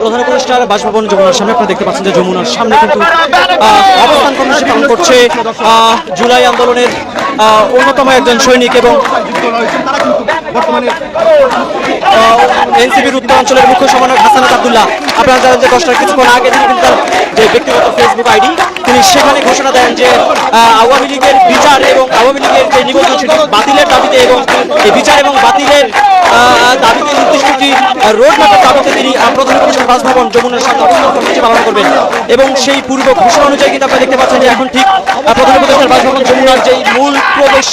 প্রধান উপদেষ্টার বাসভবন যমুনার সামনে আপনারা দেখতে পাচ্ছেন যে যমুনার সামনে কিন্তু অবস্থান কর্মসূচি পালন করছে জুলাই আন্দোলনের অন্যতম একজন সৈনিক এবং এনসিপির উত্তরাঞ্চলের মুখ্য সমন্বয়ক হাসানাত আব্দুল্লাহ। আপনারা জানেন যে দশটার কিছুক্ষণ আগে তিনি কিন্তু তার যে ব্যক্তিগত ফেসবুক আইডি, তিনি সেখানে ঘোষণা দেন যে আওয়ামী লীগের বিচার এবং আওয়ামী লীগের যে নিবন্ধন সেটি বাতিলের দাবিতে এবং এই বিচার এবং বাতিলের দাবিতে নির্দিষ্ট একটি রোড বাসভবন যমুনার অবস্থান কর্মসূচি পালন করবেন। এবং সেই পূর্ব ঘোষণা অনুযায়ী কিন্তু আপনারা দেখতে পাচ্ছেন যে এখন ঠিক প্রধান বাসভবন যমুনার যেই মূল প্রবেশ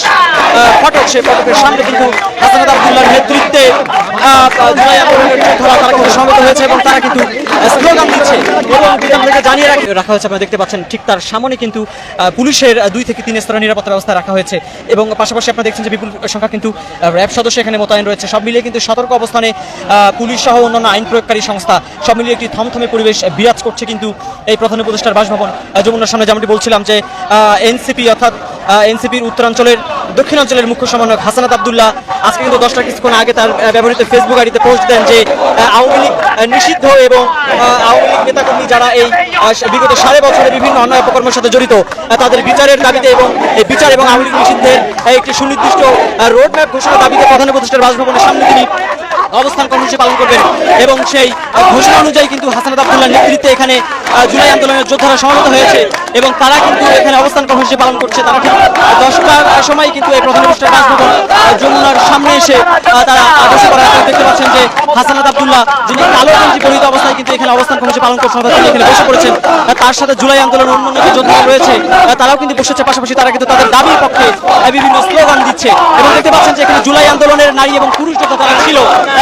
ফটক, সেই ফটকের সামনে কিন্তু আব্দুল্লাহর নেতৃত্বে তারা কিন্তু হয়েছে এবং তারা কিন্তু স্লোগান দিচ্ছে। জানিয়ে রাখ- হয়েছে দেখতে পাচ্ছেন, ঠিক তার সামনে কিন্তু পুলিশের দুই থেকে তিন স্তরের নিরাপত্তা ব্যবস্থা রাখা হয়েছে। এবং পাশাপাশি আপনারা দেখছেন যে বিপুল সংখ্যা কিন্তু র্যাব সদস্য এখানে মোতায়েন রয়েছে। সব মিলিয়ে কিন্তু সতর্ক অবস্থানে পুলিশ সহ অন্যান্য আইন প্রয়োগকারী সংস্থা সব মিলিয়ে একটি থমথমে পরিবেশ বিরাজ করছে কিন্তু এই প্রধান উপদেষ্টার বাসভবন। যমুনার সামনে যেমনটি বলছিলাম যে এনসিপি অর্থাৎ এনসিপির উত্তরাঞ্চলের, দক্ষিণাঞ্চলের মুখ্য সমন্বয়ক হাসানাত আবদুল্লাহ আজকে কিন্তু দশটা কিছুক্ষণ আগে তার ব্যবহৃত ফেসবুক আইডিতে পোস্ট দেন যে আওয়ামী লীগ নিষিদ্ধ এবং আওয়ামী লীগ নেতাকর্মী যারা এই বিগত সাড়ে বছরে বিভিন্ন অন্যায় অপকর্মের সাথে জড়িত তাদের বিচারের দাবিতে এবং এই বিচার এবং আওয়ামী লীগ নিষিদ্ধের একটি সুনির্দিষ্ট রোড ম্যাপ ঘোষণার দাবিতে প্রধান উপদেষ্টার বাসভবনের সামনে তিনি অবস্থান কর্মসূচি পালন করবেন এবং সেই ঘোষণা অনুযায়ী কিন্তু হাসানাত আব্দুল্লাহ নেতৃত্বে এখানে জুলাই আন্দোলনের যোদ্ধারা সমবেত হয়েছে এবং তারা কিন্তু এখানে অবস্থান কর্মসূচি পালন করছে, তারা ঠিক দশটার সময় কিন্তু এই প্রধান বাসভবন আহ, যমুনার সামনে এসে তারা বসে পড়ে দেখতে পাচ্ছেন যে হাসানাত আব্দুল্লাহ যিনি কালো গঞ্জি পরিহিত অবস্থায় কিন্তু এখানে অবস্থান কর্মসূচি পালন করছেন অর্থাৎ তিনি এখানে বসে পড়েছেন। তার সাথে জুলাই আন্দোলন অন্যান্য যে যোদ্ধারা রয়েছে তারাও কিন্তু বসেছে। পাশাপাশি তারা কিন্তু তাদের দাবির পক্ষে বিভিন্ন স্লোগান দিচ্ছে। এবং দেখতে পাচ্ছেন যে এখানে জুলাই আন্দোলনের নারী এবং পুরুষ যোদ্ধা তারা ছিল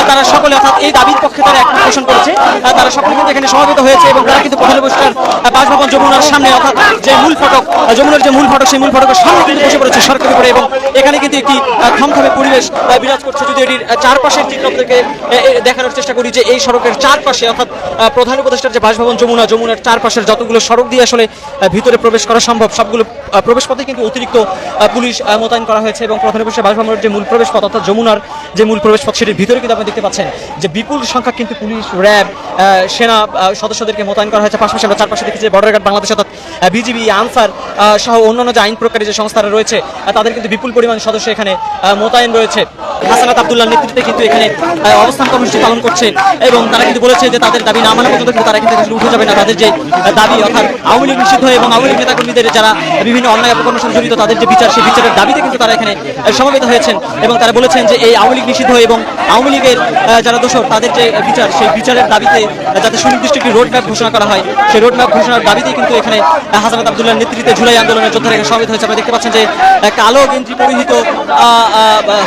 তারা সকলে অর্থাৎ এই দাবির পক্ষে তারা এক পোষণ করেছে। তারা সকলে কিন্তু এখানে সমবেত হয়েছে এবং তারা কিন্তু প্রধান আহ, বাসভবন যমুনার সামনে অর্থাৎ যে মূল ফটক যমুনার যে মূল ফটক সেই মূল ফটকের কিন্তু বসে পড়েছে সরকারি উপরে এবং এখানে কিন্তু একটি থমথমে পরিবেশ বিরাজ করছে। যদি এটির চারপাশের চিত্র থেকে দেখানোর চেষ্টা করি যে এই সড়কের চারপাশে, অর্থাৎ প্রধান উপদেষ্টার যে বাসভবন, যমুনা, যমুনার চারপাশের যতগুলো সড়ক দিয়ে আসলে ভিতরে প্রবেশ করা সম্ভব, সবগুলো আহ, প্রবেশ পথে কিন্তু অতিরিক্ত পুলিশ মোতায়েন করা হয়েছে এবং প্রধান উপদেষ্টার বাসভবনের যে মূল প্রবেশ পথ অর্থাৎ যমুনার যে মূল প্রবেশ পথ সেটির ভিতরে কিন্তু আপনি দেখতে পাচ্ছেন যে বিপুল সংখ্যা কিন্তু পুলিশ র্যাব সেনা সদস্যদেরকে মোতায়েন করা হয়েছে। পাশাপাশি আমরা চারপাশে দেখেছি যে বর্ডার গার্ড বাংলাদেশ অর্থাৎ বিজিবি আনসার সহ অন্যান্য যে আইন প্রকারী যে সংস্থারা রয়েছে তাদের কিন্তু বিপুল পরিমাণ সদস্য এখানে মোতায়েন রয়েছে। হাসানাত আবদুল্লাহ নেতৃত্বে কিন্তু এখানে অবস্থান কর্মসূচি পালন করছে এবং তারা কিন্তু বলেছে যে তাদের দাবি না মানা পর্যন্ত কিন্তু তারা কিন্তু উঠে যাবে না। তাদের যে দাবি অর্থাৎ আওয়ামী লীগ নিষিদ্ধ এবং আওয়ামী লীগ নেতাকর্মীদের যারা বিভিন্ন অন্যায় অপকর্মের জড়িত, তাদের যে বিচার, সেই বিচারের দাবিতে কিন্তু তারা এখানে সমবেত হয়েছেন এবং তারা বলেছেন যে এই আওয়ামী লীগ নিষিদ্ধ এবং আওয়ামী লীগের যারা দোষর, তাদের যে বিচার, সেই বিচারের দাবিতে যাতে সুনির্দিষ্ট একটি রোড ম্যাপ ঘোষণা করা হয়, সেই রোড ম্যাপ ঘোষণার দাবিতে কিন্তু এখানে হাসানাত আব্দুল্লাহ নেতৃত্বে জুলাই আন্দোলনের যোদ্ধারা এখানে সমবেত হয়েছে। আপনারা দেখতে পাচ্ছেন যে কালো গেঞ্জি পরিহিত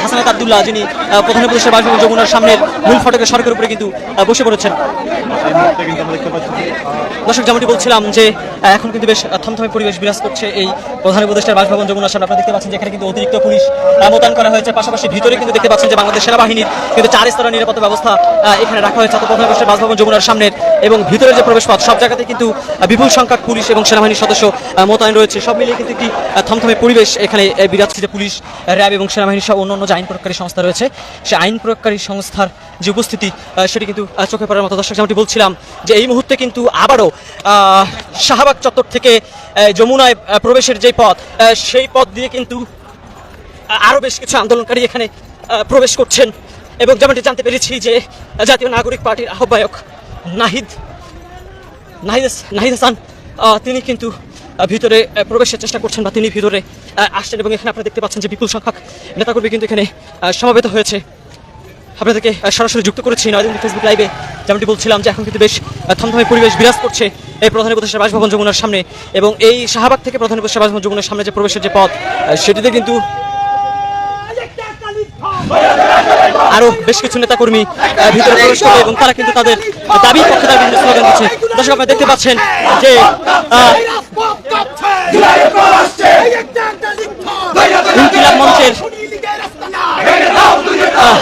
হাসানাত আব্দুল্লাহ যিনি প্রধান উপদেষ্টা বাসভবন যমুনার সামনের মূল ফটকের সড়কের উপরে কিন্তু বসে পড়েছেন। দর্শক, যেমনটি বলছিলাম যে এখন কিন্তু বেশ থমথমে পরিবেশ বিরাজ করছে এই প্রধান উপদেষ্টার বাসভবন যমুনার সামনে। আপনারা দেখতে পাচ্ছেন যে এখানে কিন্তু অতিরিক্ত পুলিশ মোতায়েন করা হয়েছে। পাশাপাশি ভিতরে কিন্তু দেখতে পাচ্ছেন যে বাংলাদেশ সেনাবাহিনীর কিন্তু চার স্তরের নিরাপত্তা ব্যবস্থা এখানে রাখা হয়েছে। প্রধান উপদেষ্টার বাসভবন যমুনার সামনের এবং ভিতরে যে প্রবেশপথ, সব জায়গাতে কিন্তু বিপুল সংখ্যক পুলিশ এবং সেনাবাহিনীর সদস্য মোতায়েন রয়েছে। সব মিলিয়ে কিন্তু একটি থমথমে পরিবেশ এখানে বিরাজ যে পুলিশ র্যাব এবং সেনাবাহিনী সহ অন্য যে আইন প্রয়োগকারী সংস্থা রয়েছে, সে আইন প্রয়োগকারী সংস্থার যে উপস্থিতি সেটি কিন্তু চোখে পড়ার মতো। দর্শক, যেমনটি বলছিলাম যে এই মুহূর্তে কিন্তু আবারও শাহবাগ চত্বর থেকে যমুনায় প্রবেশের যে পথ সেই পথ দিয়ে কিন্তু আরও বেশ কিছু আন্দোলনকারী এখানে প্রবেশ করছেন। এবং যেমনটি জানতে পেরেছি যে জাতীয় নাগরিক পার্টির আহ্বায়ক নাহিদ নাহিদ নাহিদ হাসান তিনি কিন্তু ভিতরে প্রবেশের চেষ্টা করছেন বা তিনি ভিতরে আসছেন এবং এখানে আপনারা দেখতে পাচ্ছেন যে বিপুল সংখ্যক নেতাকর্মী কিন্তু এখানে সমাবেত হয়েছে। আপনাদেরকে সরাসরি যুক্ত করেছি নয়দিন ফেসবুক লাইভে যেমনটি বলছিলাম যে এখন কিন্তু বেশ থমথমে পরিবেশ বিরাজ করছে এই প্রধান উপদেষ্টা বাসভবন যমুনার সামনে এবং এই শাহবাগ থেকে প্রধান উপদেষ্টা বাসভবন যমুনার সামনে যে প্রবেশের যে পথ সেটিতে কিন্তু আরও বেশ কিছু নেতাকর্মী ভিতরে প্রবেশ করে এবং তারা কিন্তু তাদের দাবির পক্ষে বিভিন্ন স্লোগান দিচ্ছে। দর্শক, আপনারা দেখতে পাচ্ছেন যে মঞ্চের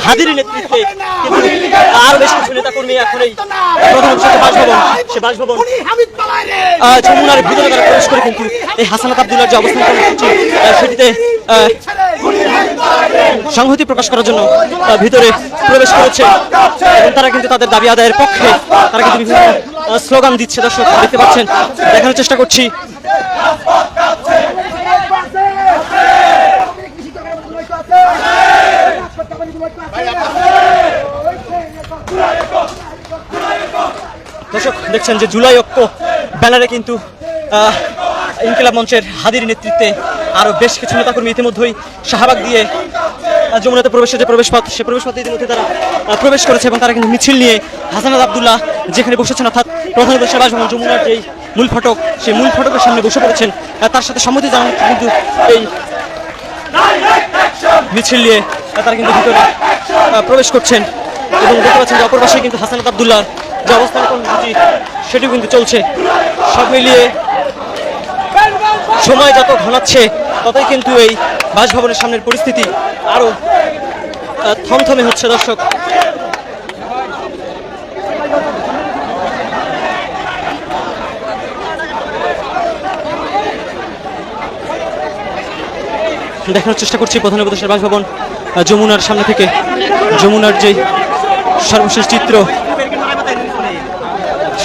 হাদির নেতৃত্বে আরও বেশ কিছু নেতাকর্মী এখন এই বাসভবন, সে বাসভবন যমুনার ভিতরে তারা প্রবেশ করে কিন্তু এই হাসানাত আবদুল্লার যে অবস্থান সেটিতে সংহতি প্রকাশ করার জন্য ভিতরে প্রবেশ করেছে। এবং তারা কিন্তু তাদের দাবি আদায়ের পক্ষে তারা কিন্তু বিভিন্ন স্লোগান দিচ্ছে, দর্শক দেখতে পাচ্ছেন, দেখানোর চেষ্টা করছি। দর্শক, দেখছেন যে জুলাই ঐক্য ব্যানারে কিন্তু ইনকিলাব মঞ্চের হাদির নেতৃত্বে আরও বেশ কিছু নেতাকর্মী ইতিমধ্যেই শাহবাগ দিয়ে যমুনাতে প্রবেশের যে প্রবেশ পথ। সে প্রবেশ পথে ইতিমধ্যে তারা প্রবেশ করেছে এবং তারা কিন্তু মিছিল নিয়ে হাসানাদ আবদুল্লাহ যেখানে বসেছেন, অর্থাৎ প্রধান উপদেষ্টা বাসভবন যমুনার যেই মূল ফটক, সেই মূল ফটকের সামনে বসে পড়েছেন। তার সাথে সম্মতি জানানো কিন্তু এই মিছিল নিয়ে তারা কিন্তু ভিতরে প্রবেশ করছেন। এবং দেখতে পাচ্ছেন যে অপর পাশে কিন্তু হাসানাত আবদুল্লাহর যে অবস্থান কর্মসূচি সেটিও কিন্তু চলছে। সব মিলিয়ে সময় যত ঘনাচ্ছে ততই কিন্তু এই বাসভবনের সামনের পরিস্থিতি আরও থমথমে হচ্ছে দর্শক। দেখানোর চেষ্টা করছি প্রধান উপদেশের বাসভবন যমুনার সামনে থেকে। যমুনার যে সর্বশেষ চিত্র,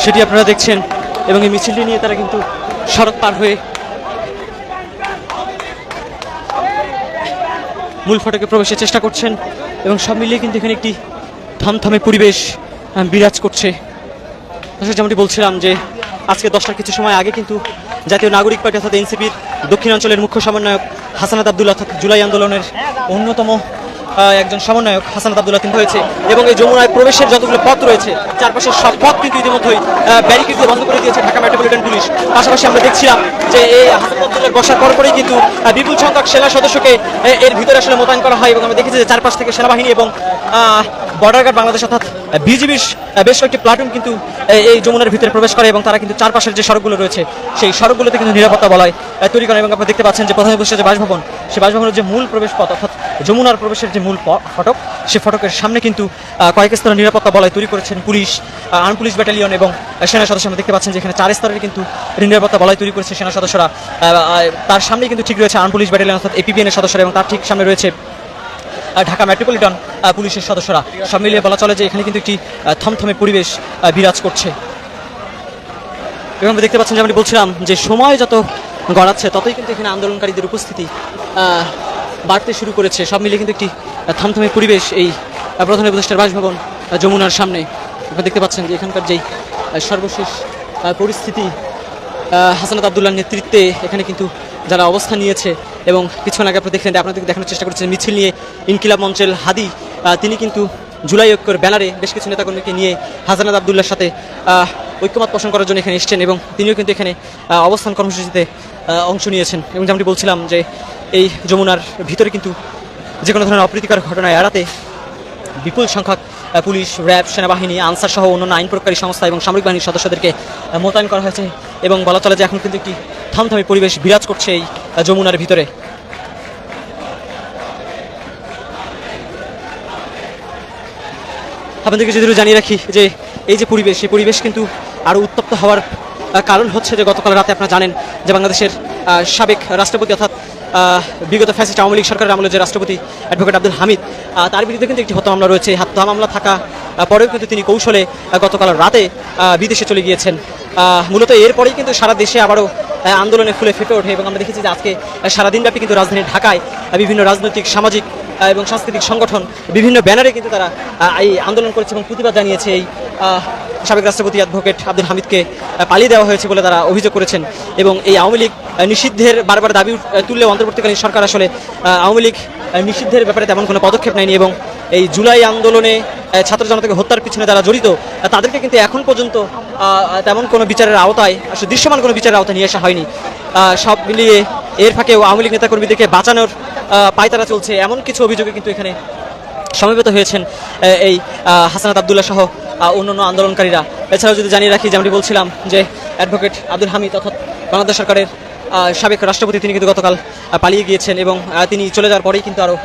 সেটি আপনারা দেখছেন এবং এই মিছিলটি নিয়ে তারা কিন্তু সড়ক পার হয়ে মূল ফটকে প্রবেশের চেষ্টা করছেন এবং সব মিলিয়ে কিন্তু এখানে একটি থামথামে পরিবেশ বিরাজ করছে। যেমনটি বলছিলাম যে আজকে দশটার কিছু সময় আগে কিন্তু জাতীয় নাগরিক পার্টি অর্থাৎ এনসিপির দক্ষিণাঞ্চলের মুখ্য সমন্বয়ক হাসানাত আবদুল্লা অর্থাৎ জুলাই আন্দোলনের অন্যতম একজন সমন্বয়ক হাসানাত আবদুল্লাহ কিন্তু হয়েছে। এবং এই যমুনায় প্রবেশের যতগুলো পথ রয়েছে চারপাশের সব পথ কিন্তু ইতিমধ্যেই ব্যারিকেড দিয়ে বন্ধ করে দিয়েছে ঢাকা মেট্রোপলিটন পুলিশ পাশাপাশি আমরা দেখছিলাম যে এই হাসানাত আবদুল্লাহ বসার পর পরেই কিন্তু বিপুল সংখ্যক সেনা সদস্যকে এর ভিতরে আসলে মোতায়েন করা হয় এবং আমরা দেখেছি যে চারপাশ থেকে সেনাবাহিনী এবং বর্ডার গার্ড বাংলাদেশ অর্থাৎ বিজিবির বেশ কয়েকটি প্লাটুন কিন্তু এই- যমুনার ভিতরে প্রবেশ করে এবং তারা কিন্তু চারপাশের যে সড়কগুলো রয়েছে, সেই সড়কগুলোতে কিন্তু নিরাপত্তা বলয় তৈরি করে। এবং আপনারা দেখতে পাচ্ছেন যে প্রধান বসে যে বাসভবন সেই বাসভবনের যে মূল প্রবেশ পথ অর্থাৎ যমুনার প্রবেশের যে মূল ফটক। সে ফটকের সামনে কিন্তু কয়েক স্তরের নিরাপত্তা বলয় তৈরি করেছেন পুলিশ আর্ম পুলিশ ব্যাটালিয়ন এবং সেনা সদস্য আমরা দেখতে পাচ্ছেন যেখানে চার স্তরের কিন্তু নিরাপত্তা বলয় তৈরি করেছে সেনা সদস্যরা। তার সামনেই কিন্তু ঠিক রয়েছে আর্ম পুলিশ ব্যাটালিয়ন অর্থাৎ এপিবিএন এর সদস্যরা এবং তার ঠিক সামনে রয়েছে ঢাকা মেট্রোপলিটন পুলিশের সদস্যরা। সব মিলিয়ে বলা চলে যে এখানে কিন্তু একটি থমথমে পরিবেশ বিরাজ করছে। এবং দেখতে পাচ্ছেন যেমন বলছিলাম যে সময় যত গড়াচ্ছে, ততই কিন্তু এখানে আন্দোলনকারীদের উপস্থিতি বাড়তে শুরু করেছে। সব মিলিয়ে কিন্তু একটি থমথমে পরিবেশ এই প্রধান উপদেষ্টার বাসভবন যমুনার সামনে। আপনারা দেখতে পাচ্ছেন যে এখানকার যেই সর্বশেষ পরিস্থিতি হাসানাত আবদুল্লার নেতৃত্বে এখানে কিন্তু যারা অবস্থান নিয়েছে এবং কিছুক্ষণ আগে আপনারা দেখলেন আপনাদের দেখানোর চেষ্টা করছেন মিছিল নিয়ে ইনকিলাব মঞ্চের হাদি তিনি কিন্তু জুলাই ঐক্যর ব্যানারে বেশ কিছু নেতাকর্মীকে নিয়ে হাসানাত আবদুল্লার সাথে ঐক্যমত পোষণ করার জন্য এখানে এসেছেন এবং তিনিও কিন্তু এখানে অবস্থান কর্মসূচিতে অংশ নিয়েছেন। এবং যেমনটি বলছিলাম যে এই যমুনার ভিতরে কিন্তু যে কোনো ধরনের অপ্রীতিকর ঘটনা এড়াতে বিপুল সংখ্যক পুলিশ, র্যাব, সেনাবাহিনী, আনসার সহ অন্যান্য আইন প্রকারী সংস্থা এবং সামরিক বাহিনীর সদস্যদেরকে মোতায়েন করা হয়েছে এবং বলা চলে যে এখন কিন্তু একটি থমথমে পরিবেশ বিরাজ করছে এই যমুনার ভিতরে। আপনাদেরকে যদি জানিয়ে রাখি যে এই যে পরিবেশ এই পরিবেশ কিন্তু আরও উত্তপ্ত হওয়ার কারণ হচ্ছে যে গতকাল রাতে আপনারা জানেন যে বাংলাদেশের সাবেক রাষ্ট্রপতি অর্থাৎ বিগত ফ্যাসিস্ট আওয়ামী লীগ সরকারের আমলে যে রাষ্ট্রপতি অ্যাডভোকেট আব্দুল হামিদ তার বিরুদ্ধে কিন্তু একটি হত্যা মামলা রয়েছে। এই হত্যা মামলা থাকা পরেও কিন্তু তিনি কৌশলে গতকাল রাতে বিদেশে চলে গিয়েছেন। মূলত এরপরেই কিন্তু সারা দেশে আবারও আন্দোলনে ফুলে ফেটে ওঠে এবং আমরা দেখেছি যে আজকে সারাদিনব্যাপী কিন্তু রাজধানী ঢাকায় বিভিন্ন রাজনৈতিক, সামাজিক এবং সাংস্কৃতিক সংগঠন, বিভিন্ন ব্যানারে কিন্তু তারা এই আন্দোলন করেছে এবং প্রতিবাদ জানিয়েছে এই সাবেক রাষ্ট্রপতি অ্যাডভোকেট আব্দুল হামিদকে পালিয়ে দেওয়া হয়েছে বলে তারা অভিযোগ করেছেন। এবং এই আওয়ামী লীগ নিষিদ্ধের বারবার দাবি তুললেও অন্তর্বর্তীকালীন সরকার আসলে আওয়ামী লীগ নিষিদ্ধের ব্যাপারে তেমন কোনো পদক্ষেপ নেয়নি এবং এই জুলাই আন্দোলনে ছাত্র জনতাকে হত্যার পিছনে যারা জড়িত তাদেরকে কিন্তু এখন পর্যন্ত তেমন কোনো বিচারের আওতায়, আসলে দৃশ্যমান কোনো বিচারের আওতায় নিয়ে আসা হয়নি। সব মিলিয়ে এর ফাঁকেও আওয়ামী লীগ নেতাকর্মীদেরকে বাঁচানোর পায়তারা চলছে। এমন কিছু অভিযোগে কিন্তু এখানে সমবেত হয়েছেন এই হাসানাত আবদুল্লাহ সহ অন্যান্য আন্দোলনকারীরা। এছাড়াও যদি জানিয়ে রাখি, যেমনটি বলছিলাম যে অ্যাডভোকেট আব্দুল হামিদ অর্থাৎ বাংলাদেশ সরকারের সাবেক রাষ্ট্রপতি তিনি কিন্তু গতকাল পালিয়ে গিয়েছেন এবং তিনি চলে যাওয়ার পরেই কিন্তু আরও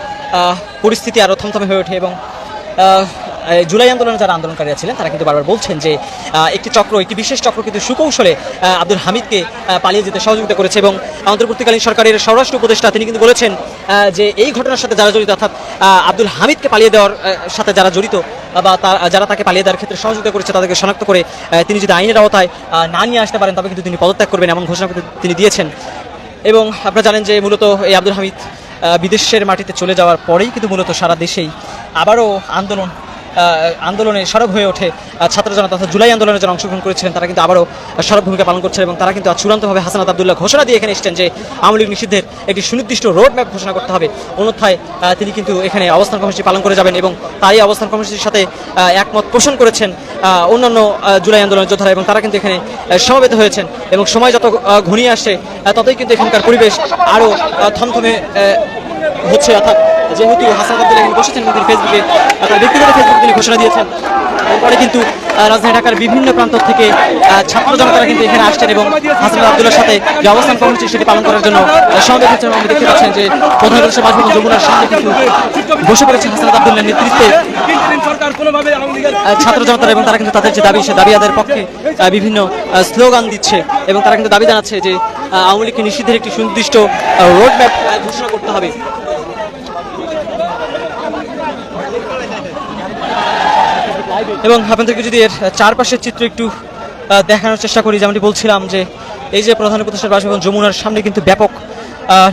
পরিস্থিতি আরও থমথমে হয়ে ওঠে এবং জুলাই আন্দোলনে যারা আন্দোলনকারীরা ছিলেন তারা কিন্তু বারবার বলছেন যে একটি চক্র, একটি বিশেষ চক্র কিন্তু সুকৌশলে আব্দুল হামিদকে পালিয়ে যেতে সহযোগিতা করেছে এবং অন্তর্বর্তীকালীন সরকারের স্বরাষ্ট্র উপদেষ্টা তিনি কিন্তু বলেছেন যে এই ঘটনার সাথে যারা জড়িত, অর্থাৎ আব্দুল হামিদকে পালিয়ে দেওয়ার সাথে যারা জড়িত বা যারা তাকে পালিয়ে দেওয়ার ক্ষেত্রে সহযোগিতা করেছে, তাদেরকে শনাক্ত করে তিনি যদি আইনের আওতায় না নিয়ে আসতে পারেন, তবে কিন্তু তিনি পদত্যাগ করবেন এমন ঘোষণা তিনি দিয়েছেন। এবং আপনারা জানেন যে মূলত এই আব্দুল হামিদ বিদেশের মাটিতে চলে যাওয়ার পরেই কিন্তু মূলত সারা দেশেই আবারও আন্দোলন আন্দোলনে সরব হয়ে ওঠে ছাত্র জনতা অর্থাৎ জুলাই আন্দোলনে যারা অংশগ্রহণ করেছিলেন, তারা কিন্তু আবারও সরব ভূমিকা পালন করছেন এবং তারা কিন্তু চূড়ান্তভাবে হাসানাত আবদুল্লাহ ঘোষণা দিয়ে এখানে এসেছেন যে আওয়ামী লীগ নিষিদ্ধের একটি সুনির্দিষ্ট রোড ম্যাপ ঘোষণা করতে হবে। অন্যথায় তিনি কিন্তু এখানে অবস্থান কর্মসূচি পালন করে যাবেন এবং তারই অবস্থান কর্মসূচির সাথে একমত পোষণ করেছেন অন্যান্য জুলাই আন্দোলনের যোদ্ধারা এবং তারা কিন্তু এখানে সমবেত হয়েছেন এবং সময় যত ঘনিয়ে আসে ততই কিন্তু এখানকার পরিবেশ আরও থমথমে হচ্ছে অর্থাৎ যেহেতু হাসান আব্দুল্লাহ এখানে বসেছেন এবং তিনি ফেসবুকে তার ব্যক্তিগত ফেসবুকে তিনি ঘোষণা দিয়েছেন। এরপরে কিন্তু রাজধানী ঢাকার বিভিন্ন প্রান্ত থেকে ছাত্র জনতারা কিন্তু এখানে আসছেন এবং হাসান আব্দুল্লাহর সাথে যে অবস্থান কর্মসূচি সেটি পালন করার জন্য আহ, সমবেত হচ্ছেন এবং দেখতে পাচ্ছেন যে প্রধানমন্ত্রী বাসভবন যমুনার সামনে কিন্তু বসে পড়েছে হাসান আব্দুল্লাহর নেতৃত্বে ছাত্র জনতারা এবং তারা কিন্তু তাদের যে দাবি সে দাবি আদায়ের পক্ষে বিভিন্ন স্লোগান দিচ্ছে এবং তারা কিন্তু দাবি জানাচ্ছে যে আওয়ামী লীগকে নিষিদ্ধের একটি সুনির্দিষ্ট রোড ম্যাপ ঘোষণা করতে হবে। এবং আপনাদেরকে যদি এর চারপাশের চিত্র একটু দেখানোর চেষ্টা করি, যেমনটি বলছিলাম যে এই যে প্রধান উপদেষ্টার বাসভবন যমুনার সামনে কিন্তু ব্যাপক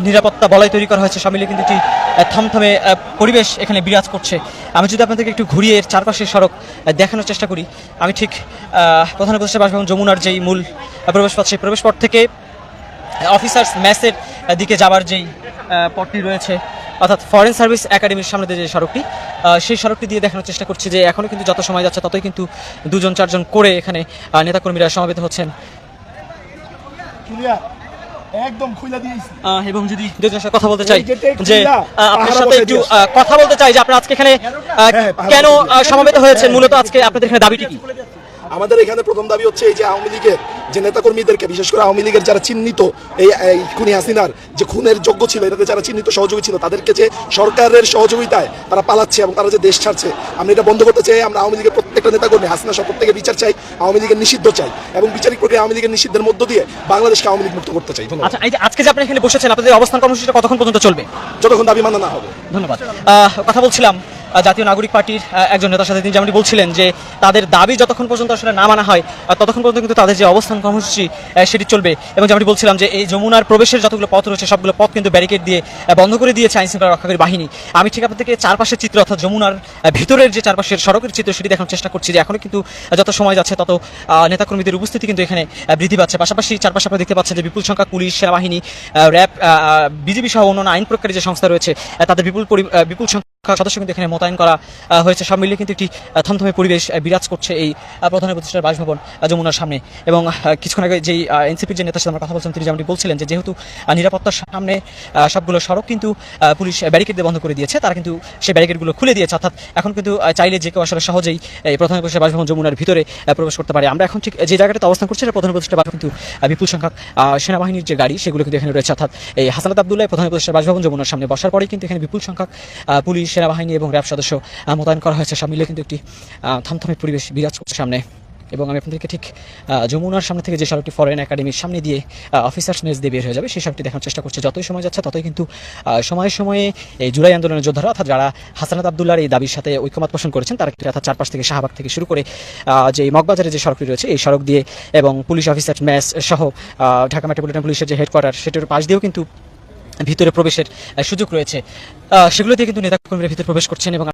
নিরাপত্তা বলয় তৈরি করা হয়েছে। সামিলে কিন্তু একটি থমথমে পরিবেশ এখানে বিরাজ করছে। আমি যদি আপনাদেরকে একটু ঘুরিয়ে এর চারপাশের সড়ক দেখানোর চেষ্টা করি, আমি ঠিক প্রধান উপদেষ্টার বাসভবন যমুনার যেই মূল প্রবেশপথ, সেই প্রবেশপথ থেকে অফিসার্স ম্যাসের দিকে যাওয়ার যেই পথটি রয়েছে অর্থাৎ ফরেন সার্ভিস একাডেমির সামনে যে সড়কটি সেই সড়কটি দিয়ে দেখানোর চেষ্টা করছি যে এখনও কিন্তু যত সময় যাচ্ছে ততই কিন্তু দুজন চারজন করে এখানে নেতাকর্মীরা সমবেত হচ্ছেন। একদম খুইলা দিয়েছি। এবং যদি দুজনের সাথে কথা বলতে চাই যে আপনার সাথে একটু কথা বলতে চাই যে আপনারা আজকে এখানে হ্যাঁ, পাহারা কেন। সমবেত হয়েছেন? মূলত আজকে আপনাদের এখানে দাবিটি কি? আমাদের এখানে প্রথম দাবি হচ্ছে এই যে আওয়ামী লীগের যে নেতাকর্মীদেরকে বিশেষ করে আওয়ামী লীগের যারা চিহ্নিত এই খুনি হাসিনার যে খুনের যোগ্য ছিল এটাতে যারা চিহ্নিত সহযোগী ছিল তাদেরকে যে সরকারের সহযোগিতায় তারা পালাচ্ছে এবং তারা যে দেশ ছাড়ছে আমরা এটা বন্ধ করতে চাই আমরা আওয়ামী লীগের প্রত্যেকটা নেতাকর্মী হাসিনা সব প্রত্যেকে বিচার চাই আওয়ামী লীগের নিষিদ্ধ চাই এবং বিচারিক প্রক্রিয়া আওয়ামী লীগের নিষিদ্ধের মধ্য দিয়ে বাংলাদেশকে আওয়ামী লীগ মুক্ত করতে চাই। ধন্যবাদ। আচ্ছা আজকে যে আপনি এখানে বসেছেন আপনাদের অবস্থান কর্মসূচিটা কতক্ষণ পর্যন্ত চলবে? যতক্ষণ দাবি মানা না হবে। ধন্যবাদ। কথা বলছিলাম জাতীয় নাগরিক পার্টির একজন নেতার সাথে তিনি যেমনটি বলছিলেন যে তাদের দাবি যতক্ষণ পর্যন্ত আসলে না মানা হয় ততক্ষণ পর্যন্ত কিন্তু তাদের যে অবস্থান কর্মসূচি সেটি চলবে। এবং যেমনটি বলছিলাম যে এই যমুনার প্রবেশের যতগুলো পথ রয়েছে, সবগুলো পথ কিন্তু ব্যারিকেড দিয়ে বন্ধ করে দিয়েছে আইন শৃঙ্খলা রক্ষাকারী বাহিনী। আমি ঠিক আপনাদেরকে চারপাশের চিত্র অর্থাৎ যমুনার ভিতরের যে চারপাশের সড়কের চিত্র, সেটি দেখানোর চেষ্টা করছি যে এখনও কিন্তু যত সময় যাচ্ছে, তত নেতাকর্মীদের উপস্থিতি কিন্তু এখানে বৃদ্ধি পাচ্ছে। পাশাপাশি চারপাশে আপনারা দেখতে পাচ্ছেন যে বিপুল সংখ্যক পুলিশ, সেনাবাহিনী র্যাব বিজেপি সহ অন্যান্য আইন প্রকারী যে সংস্থা রয়েছে তাদের বিপুল বিপুল সংখ্যক সদস্য কিন্তু এখানে মোতায়েন করা হয়েছে। সব মিলিয়ে কিন্তু একটি থমথমে পরিবেশ বিরাজ করছে এই প্রধান প্রতিষ্ঠার বাসভবন যমুনার সামনে। এবং কিছুক্ষণ আগে যেই এনসিপির যে নেতার সাথে আমরা কথা বলছিলাম, তিনি যেমনটি বলছিলেন যে যেহেতু নিরাপত্তার সামনে সবগুলো সড়ক কিন্তু পুলিশ ব্যারিকেড দিয়ে বন্ধ করে দিয়েছে, তারা কিন্তু সেই ব্যারিকেডগুলো খুলে দিয়েছে। অর্থাৎ এখন কিন্তু চাইলে যে কেউ আসলে সহজেই এই প্রধান প্রতিষ্ঠার বাসভবন যমুনার ভিতরে প্রবেশ করতে পারে। আমরা এখন ঠিক যে জায়গাটাতে অবস্থান করছি প্রধান প্রতিষ্ঠার কিন্তু বিপুল সংখ্যক সেনাবাহিনীর যে গাড়ি, সেগুলো কিন্তু এখানে রয়েছে। অর্থাৎ এই হাসানাত আবদুল্লাহ প্রধান প্রতিষ্ঠার বাসভবন যমুনার সামনে বসার পরেই কিন্তু এখানে বিপুল সংখ্যক পুলিশ সেনাবাহিনী এবং র্যাব সদস্য মোতায়েন করা হয়েছে। সব মিলে কিন্তু একটি থমথমে পরিবেশ বিরাজ করছে সামনে। এবং আমি আপনাদেরকে ঠিক যমুনার সামনে থেকে যে সড়কটি ফরেন একাডেমির সামনে দিয়ে অফিসার্স মেস দিয়ে বের হয়ে যাবে, সেই সড়কটি দেখার চেষ্টা করছে। যতই সময় যাচ্ছে, ততই কিন্তু সময়ে সময়ে এই জুলাই আন্দোলনের যোদ্ধারা, অর্থাৎ যারা হাসানাত আবদুল্লার এই দাবির সাথে ঐক্যমত পোষণ করেছেন, তারা কিন্তু অর্থাৎ চারপাশ থেকে শাহবাগ থেকে শুরু করে যে মগবাজারে যে সড়কটি রয়েছে, এই সড়ক দিয়ে এবং পুলিশ অফিসার ম্যাস সহ ঢাকা মেট্রোপলিটন পুলিশের যে হেডকোয়ার্টার সেটার পাশ দিয়েও কিন্তু ভিতরে প্রবেশের সুযোগ রয়েছে। আহ, সেগুলো দিয়ে কিন্তু নেতাকর্মীরা ভিতরে প্রবেশ করছেন এবং